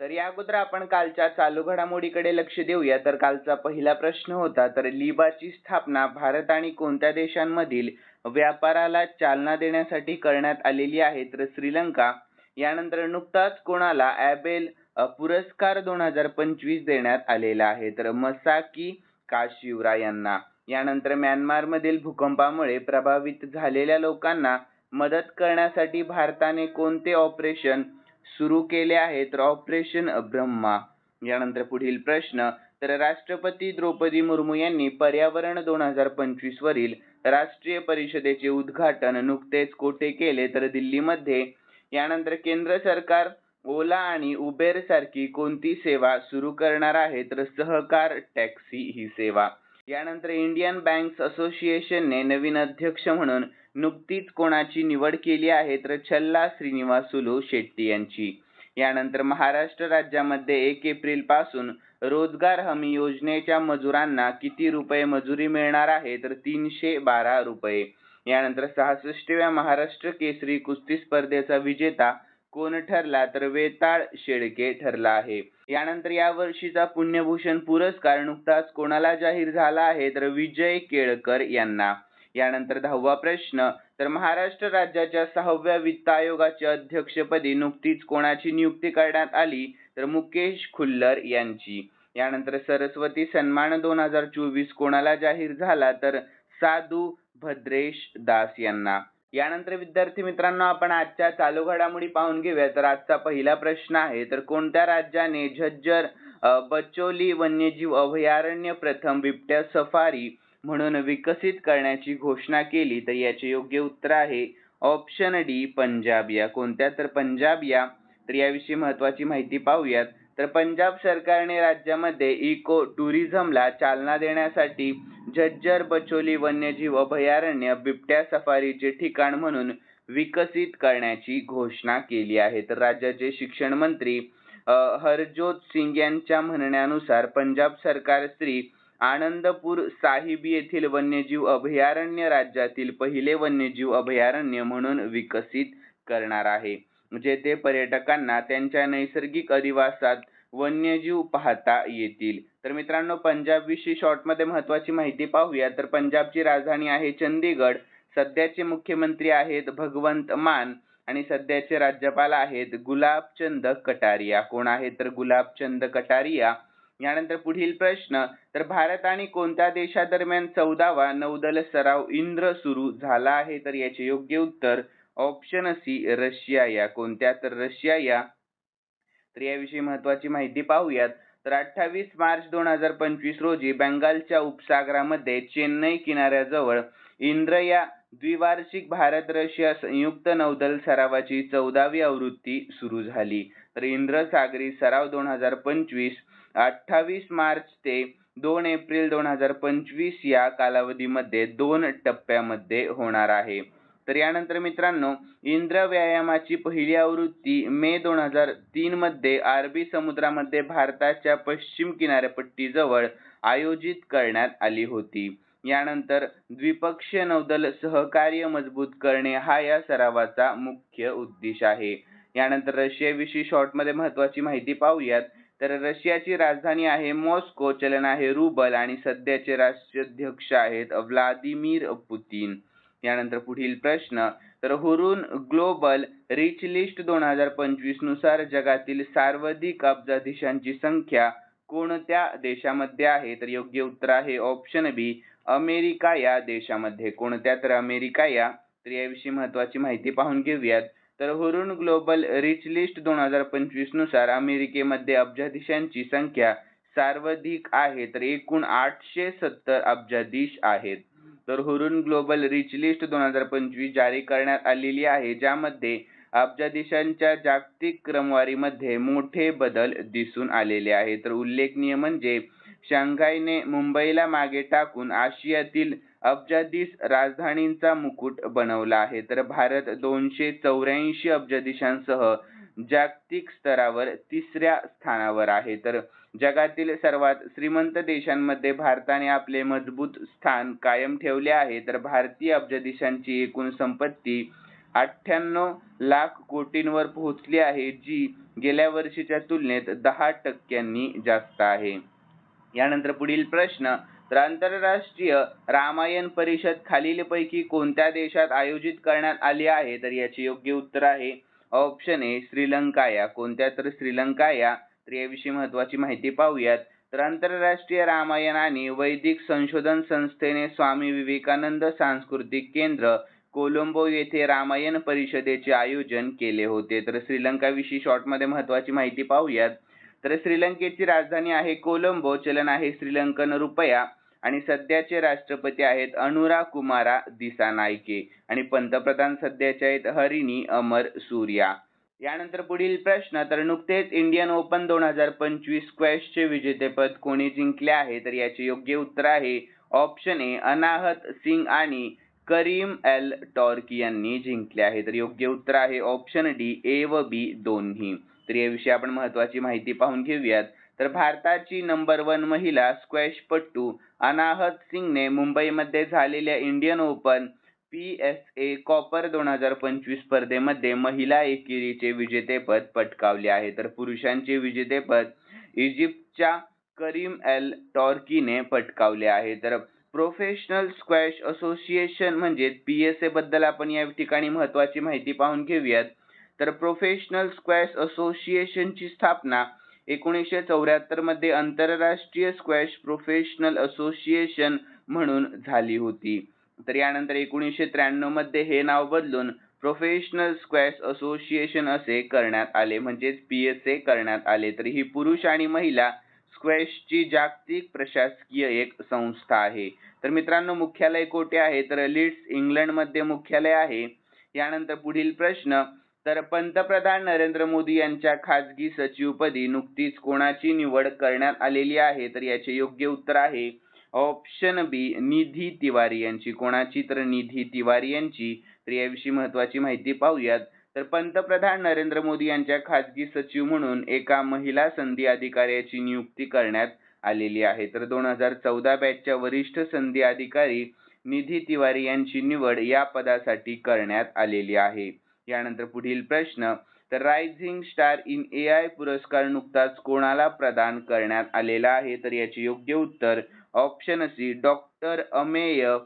तर या अगोदर आपण कालच्या चालू घडामोडीकडे लक्ष देऊया. तर कालचा पहिला प्रश्न होता तर लिबाची स्थापना भारत आणि कोणत्या देशांमधील व्यापाराला चालना देण्यासाठी करण्यात आलेली आहे? तर श्रीलंका यानंतर नुकताच कोणाला ॲबेल पुरस्कार दोन हजार पंचवीस देण्यात आलेला आहे? तर मसाकी काशिवरा यांना. यानंतर म्यानमारमधील भूकंपामुळे प्रभावित झालेल्या लोकांना मदत करण्यासाठी भारताने कोणते ऑपरेशन सुरू केले आहेत. ऑपरेशन ब्रह्मा. यानंतर पुढील प्रश्न तर राष्ट्रपती द्रौपदी मुर्मू यांनी पर्यावरण दोन हजार पंचवीस वरील राष्ट्रीय परिषदेचे उद्घाटन नुकतेच कोठे केले? तर दिल्लीमध्ये. यानंतर केंद्र सरकार ओला आणि उबेर सारखी कोणती सेवा सुरू करणार आहे तर सहकार टॅक्सी ही सेवा. यानंतर इंडियन बँक्स असोसिएशनने नवीन अध्यक्ष म्हणून नुकतीच कोणाची निवड केली आहे तर छल्ला श्रीनिवासुलू शेट्टी यांची. यानंतर महाराष्ट्र राज्यामध्ये एक एप्रिलपासून रोजगार हमी योजनेच्या मजुरांना किती रुपये मजुरी मिळणार आहे तर तीनशे बारा रुपये. यानंतर सहासष्टव्या महाराष्ट्र केसरी कुस्ती स्पर्धेचा विजेता कोण ठरला तर वेताळ शेळके ठरला आहे. यानंतर या वर्षीचा पुण्यभूषण पुरस्कार नुकताच कोणाला जाहीर झाला आहे तर विजय केळकर यांना. यानंतर दहावा प्रश्न तर महाराष्ट्र राज्याच्या सहाव्या वित्त आयोगाच्या अध्यक्षपदी नुकतीच कोणाची नियुक्ती करण्यात आली तर मुकेश खुल्लर यांची. यानंतर सरस्वती सन्मान दोन हजार चोवीस कोणाला जाहीर झाला तर साधू भद्रेश दास यांना. यानंतर विद्यार्थी मित्रांनो आपण आजच्या चालू घडामोडी पाहून घेऊया तर आजचा पहिला प्रश्न आहे तर कोणत्या राज्याने झज्जर बचोली वन्यजीव अभयारण्य प्रथम बिबट्या सफारी म्हणून विकसित करण्याची घोषणा केली? तर याचे योग्य उत्तर आहे ऑप्शन डी पंजाब या. कोणत्या? तर पंजाब या. तर याविषयी महत्वाची माहिती पाहूयात. तर पंजाब सरकारने राज्यामध्ये इको टुरिझमला चालना देण्यासाठी झज्जर बचोली वन्यजीव अभयारण्य बिबट्या सफारीचे ठिकाण म्हणून विकसित करण्याची घोषणा केली आहे. तर राज्याचे शिक्षण मंत्री हरजोत सिंग यांच्या म्हणण्यानुसार पंजाब सरकार श्री आनंदपूर साहिब येथील वन्यजीव अभयारण्य राज्यातील पहिले वन्यजीव अभयारण्य म्हणून विकसित करणार आहे. जेथे पर्यटकांना त्यांच्या नैसर्गिक अधिवासात वन्यजीव पाहता येतील. तर मित्रांनो पंजाब विषयी शॉर्टमध्ये महत्वाची माहिती पाहूया. तर पंजाबची राजधानी आहे चंदीगड. सध्याचे मुख्यमंत्री आहेत भगवंत मान आणि सध्याचे राज्यपाल आहेत गुलाबचंद कटारिया. कोण आहेत तर गुलाबचंद कटारिया? यानंतर पुढील प्रश्न तर भारत आणि कोणत्या देशादरम्यान चौदावा नौदल सराव इंद्र सुरू झाला आहे? तर याचे योग्य उत्तर ऑप्शन सी रशिया या. कोणत्या? तर रशिया या. तर याविषयी महत्वाची माहिती पाहूयात. तर अठ्ठावीस मार्च दोन हजार पंचवीस रोजी बंगालच्या उपसागरामध्ये चेन्नई किनाऱ्याजवळ इंद्र या द्विवार्षिक भारत रशिया संयुक्त नौदल सरावाची चौदावी आवृत्ती सुरू झाली. तर इंद्र सागरी सराव दोन हजार पंचवीस अठ्ठावीस मार्च ते दोन एप्रिल दोन हजार पंचवीस या कालावधीमध्ये दोन टप्प्यामध्ये होणार आहे. तर यानंतर मित्रांनो इंद्र व्यायामाची पहिली आवृत्ती मे दोन हजार तीन मध्ये अरबी समुद्रामध्ये भारताच्या पश्चिम किनारपट्टीजवळ आयोजित करण्यात आली होती. यानंतर द्विपक्षीय नौदल सहकार्य मजबूत करणे हा या सरावाचा मुख्य उद्देश आहे. यानंतर रशियाविषयी शॉर्टमध्ये महत्वाची माहिती पाहूयात. तर रशियाची राजधानी आहे मॉस्को चलन आहे रुबल आणि सध्याचे राष्ट्राध्यक्ष आहेत व्लादिमीर पुतीन. यानंतर पुढील प्रश्न. तर हुरून ग्लोबल रिच लिस्ट दोन हजार पंचवीसनुसार जगातील सर्वाधिक अब्जाधीशांची संख्या कोणत्या देशामध्ये आहे? तर योग्य उत्तर आहे ऑप्शन बी अमेरिका या देशामध्ये. कोणत्या? तर अमेरिका या. तर याविषयी महत्वाची माहिती पाहून घेऊयात. तर हुरून ग्लोबल रिच लिस्ट दोन हजार पंचवीसनुसार अमेरिकेमध्ये अब्जाधीशांची संख्या सर्वाधिक आहे. तर एकूण आठशे सत्तर अब्जाधीश आहेत. तर हुरून ग्लोबल रिच लिस्ट दोन हजार पंचवीस जारी करण्यात आलेली आहे ज्यामध्ये अब्जाधीशांच्या जागतिक क्रमवारीमध्ये मोठे बदल दिसून आलेले आहे तर उल्लेखनीय म्हणजे शांघायने मुंबईला मागे टाकून आशियातील अब्जाधीश राजधानींचा मुकुट बनवला आहे. तर भारत दोनशे चौऱ्याऐंशी अब्जाधीशांसह जागतिक स्तरावर तिसऱ्या स्थानावर आहे. तर जगातील सर्वात श्रीमंत देशांमध्ये भारताने आपले मजबूत स्थान कायम ठेवले आहे. तर भारतीय अब्जाधीशांची एकूण संपत्ती अठ्ठ्याण्णव लाख कोटींवर पोहोचली आहे जी गेल्या वर्षीच्या तुलनेत दहा टक्क्यांनी जास्त आहे. यानंतर पुढील प्रश्न तर आंतरराष्ट्रीय रामायण परिषद खालीलपैकी कोणत्या देशात आयोजित करण्यात आली आहे? तर याचे योग्य उत्तर आहे ऑप्शन ए श्रीलंका या. कोणत्या तर श्रीलंका या. तर याविषयी माहिती पाहूयात. तर आंतरराष्ट्रीय रामायण आणि वैदिक संशोधन संस्थेने स्वामी विवेकानंद सांस्कृतिक केंद्र कोलंबो येथे रामायण परिषदेचे आयोजन केले होते. तर श्रीलंकाविषयी शॉर्टमध्ये महत्त्वाची माहिती पाहूयात. तर श्रीलंकेची राजधानी आहे कोलंबो चलन आहे श्रीलंकन रुपया आणि सध्याचे राष्ट्रपती आहेत अनुरा कुमारा दिसानायके आणि पंतप्रधान सध्याचे आहेत हरिणी अमर सूर्या. यानंतर पुढील प्रश्न तर नुकतेच इंडियन ओपन दोन हजार पंचवीस स्क्वॅशचे विजेतेपद कोणी जिंकले आहे? तर याचे योग्य उत्तर आहे ऑप्शन ए अनाहत सिंग आणि करीम एल टॉर्की यांनी जिंकले आहे. तर योग्य उत्तर आहे ऑप्शन डी ए व बी दोन्ही. तर याविषयी आपण महत्वाची माहिती पाहून घेऊयात. तर भारताची नंबर वन महिला स्क्वॅशपटू अनाहत सिंगने मुंबईमध्ये झालेल्या Indian open P S A copper दोन हजार पंचवीस स्पर्धेमध्ये महिला एकेरीचे विजेतेपद पटकावले आहे. तर पुरुषांचे विजेतेपद इजिप्तच्या करीम एल टॉर्कीने पटकावले आहे. तर प्रोफेशनल स्क्वॅश असोसिएशन म्हणजे पी एस ए बद्दल आपण या ठिकाणी महत्वाची माहिती पाहून घेऊयात. तर प्रोफेशनल स्क्वॅश असोसिएशनची स्थापना एकोणीसशे चौऱ्याहत्तरमध्ये आंतरराष्ट्रीय स्क्वॅश प्रोफेशनल असोसिएशन म्हणून झाली होती. तर यानंतर एकोणीसशे त्र्याण्णवमध्ये हे नाव बदलून प्रोफेशनल स्क्वॅश असोसिएशन असे करण्यात आले. म्हणजेच पी एस ए करण्यात आले. तर ही पुरुष आणि महिला स्क्वॅशची जागतिक प्रशासकीय एक संस्था आहे. तर मित्रांनो मुख्यालय कोठे आहे? तर लीड्स इंग्लंडमध्ये मुख्यालय आहे. यानंतर पुढील प्रश्न तर पंतप्रधान नरेंद्र मोदी यांच्या खाजगी सचिवपदी नुकतीच कोणाची निवड करण्यात आलेली आहे? तर याचे योग्य उत्तर आहे ऑप्शन बी निधी तिवारी यांची. कोणाची तर निधी तिवारी यांची. तर याविषयी महत्वाची माहिती पाहूयात. तर पंतप्रधान नरेंद्र मोदी यांच्या खाजगी सचिव म्हणून एका महिला संधी अधिकाऱ्याची नियुक्ती करण्यात आलेली आहे. तर दोन हजार चौदा बॅचच्या वरिष्ठ संधी अधिकारी निधी तिवारी यांची निवड या पदासाठी करण्यात आलेली आहे. यानंतर पुढील प्रश्न तर rising star in A I पुरस्कार नुकताच कोणाला प्रदान करण्यात आलेला आहे? तर याचे योग्य उत्तर option C doctor Amey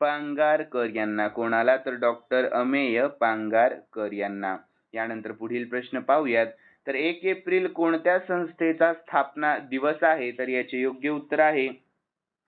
Pangarkar यांना. कोणाला? तर डॉक्टर अमेय पांगारकर यांना. यानंतर पुढील प्रश्न पाहूयात. तर एक एप्रिल कोणत्या संस्थेचा स्थापना दिवस आहे? तर याचे योग्य उत्तर आहे.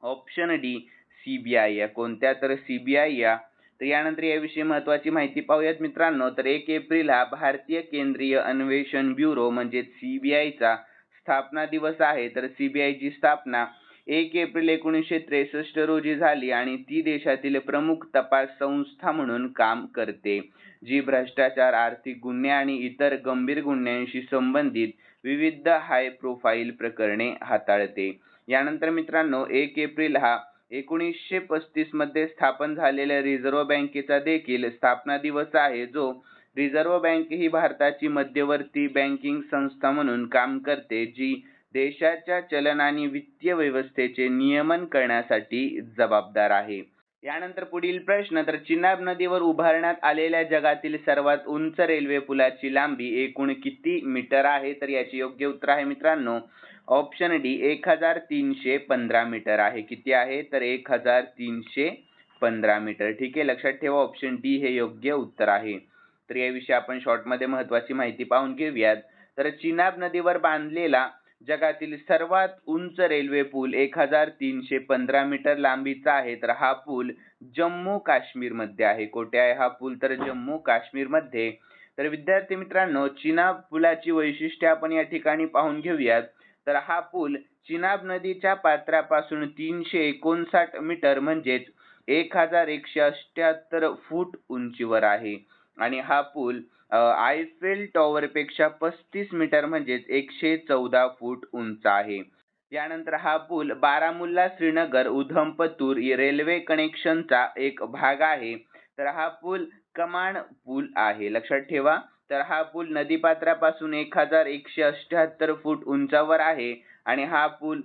ऑप्शन डी सीबीआय या. कोणत्या? तर सीबीआय या. तर यानंतर याविषयी महत्वाची माहिती पाहूयात मित्रांनो. तर एक एप्रिल हा भारतीय केंद्रीय अन्वेषण ब्युरो म्हणजेच सीबीआयचा स्थापना दिवस आहे. तर सीबीआयची स्थापना एक एप्रिल एकोणीसशे त्रेसष्ट रोजी झाली आणि ती देशातील प्रमुख तपास संस्था म्हणून काम करते जी भ्रष्टाचार आर्थिक गुन्हे आणि इतर गंभीर गुन्ह्यांशी संबंधित विविध हाय प्रोफाईल प्रकरणे हाताळते. यानंतर मित्रांनो एक एप्रिल हा एकोणीसशे पस्तीसमध्ये स्थापन झालेल्या रिझर्व्ह बँकेचा देखील स्थापना दिवस आहे जो रिझर्व्ह बँक ही भारताची मध्यवर्ती बँकिंग संस्था म्हणून काम करते जी देशाच्या चलन आणि वित्तीय व्यवस्थेचे नियमन करण्यासाठी जबाबदार आहे. यानंतर पुढील प्रश्न तर चिनाब नदीवर उभारण्यात आलेल्या जगातील सर्वात उंच रेल्वे पुलाची लांबी एकूण किती मीटर आहे? तर याचे योग्य उत्तर आहे मित्रांनो ऑप्शन डी एक हजार तीनशे पंधरा मीटर आहे. किती आहे? तर एक हजार तीनशे पंधरा मीटर. ठीक आहे लक्षात ठेवा ऑप्शन डी हे योग्य उत्तर आहे. तर याविषयी आपण शॉर्टमध्ये महत्वाची माहिती पाहून घेऊयात. तर चिनाब नदीवर बांधलेला जगातील सर्वात उंच रेल्वे पूल एक हजार तीनशे पंधरा मीटर लांबीचा आहे. तर हा पूल जम्मू काश्मीरमध्ये आहे. कोठे आहे हा पूल? तर जम्मू काश्मीरमध्ये तर विद्यार्थी मित्रांनो चिनाब पुलाची वैशिष्ट्ये आपण या ठिकाणी पाहून घेऊयात. तर हा पूल चिनाब नदीच्या पात्रापासून तीनशे एकोणसाठ मीटर म्हणजेच एक हजार एकशे अष्ट्याहत्तर फूट उंचीवर आहे. आणि हा पूल आयफेल टॉवर पेक्षा पस्तीस मीटर म्हणजेच एकशे चौदा फूट उंच आहे. यानंतर हा पूल बारामुल्ला श्रीनगर उधमपतूर रेल्वे कनेक्शनचा एक भाग आहे. तर हा पूल कमान पूल आहे. लक्षात ठेवा. तर हा पूल नदीपात्रापासून एक हजार एकशे अठ्याहत्तर फूट उंचावर आहे आणि हा पूल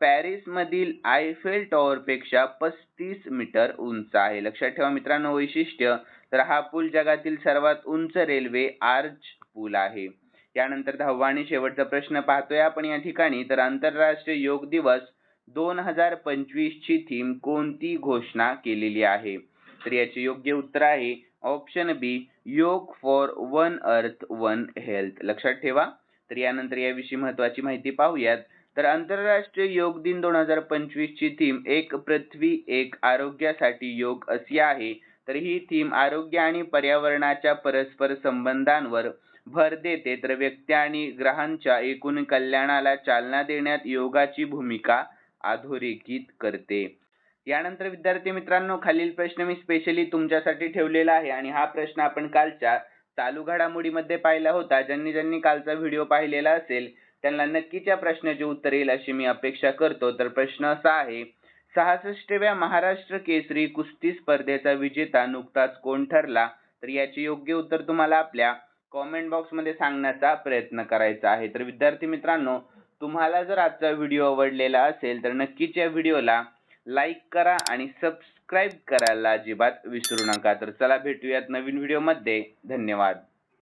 पॅरिसमधील आयफेल टॉवरपेक्षा पस्तीस मीटर उंच आहे. लक्षात ठेवा मित्रांनो वैशिष्ट्य तर हा पूल जगातील सर्वात उंच रेल्वे आर्च पूल आहे. यानंतर दहावा आणि शेवटचा प्रश्न पाहतोय आपण या ठिकाणी. तर आंतरराष्ट्रीय योग दिवस दोन हजार पंचवीस ची थीम कोणती घोषणा केलेली आहे? तर याचे योग्य उत्तर आहे option B yoga for one earth one health लक्षात ठेवा. तर यानंतर याविषयी महत्वाची माहिती पाहूयात. तर आंतरराष्ट्रीय योग दिन दोन हजार पंचवीस ची थीम एक पृथ्वी एक आरोग्यासाठी योग अशी आहे. तर ही थीम आरोग्य आणि पर्यावरणाच्या परस्पर संबंधांवर भर देते. तर व्यक्ती आणि ग्रहांच्या एकूण कल्याणाला चालना देण्यात योगाची भूमिका अधोरेखित करते. यानंतर विद्यार्थी मित्रांनो खालील प्रश्न मी स्पेशली तुमच्यासाठी ठेवलेला आहे आणि हा प्रश्न आपण कालच्या चालू घडामोडीमध्ये पाहिला होता. ज्यांनी ज्यांनी कालचा व्हिडिओ पाहिलेला असेल त्यांना नक्कीच या प्रश्नाचे उत्तर येईल अशी मी अपेक्षा करतो. तर प्रश्न असा आहे सहासष्टव्या महाराष्ट्र केसरी कुस्ती स्पर्धेचा विजेता नुकताच कोण ठरला? तर याचे योग्य उत्तर तुम्हाला आपल्या कॉमेंट बॉक्समध्ये सांगण्याचा प्रयत्न करायचा आहे. तर विद्यार्थी मित्रांनो तुम्हाला जर आजचा व्हिडिओ आवडलेला असेल तर नक्कीच या व्हिडिओला लाईक करा आणि सबस्क्राईब करायला अजिबात विसरू नका. तर चला भेटूयात नवीन व्हिडिओमध्ये धन्यवाद.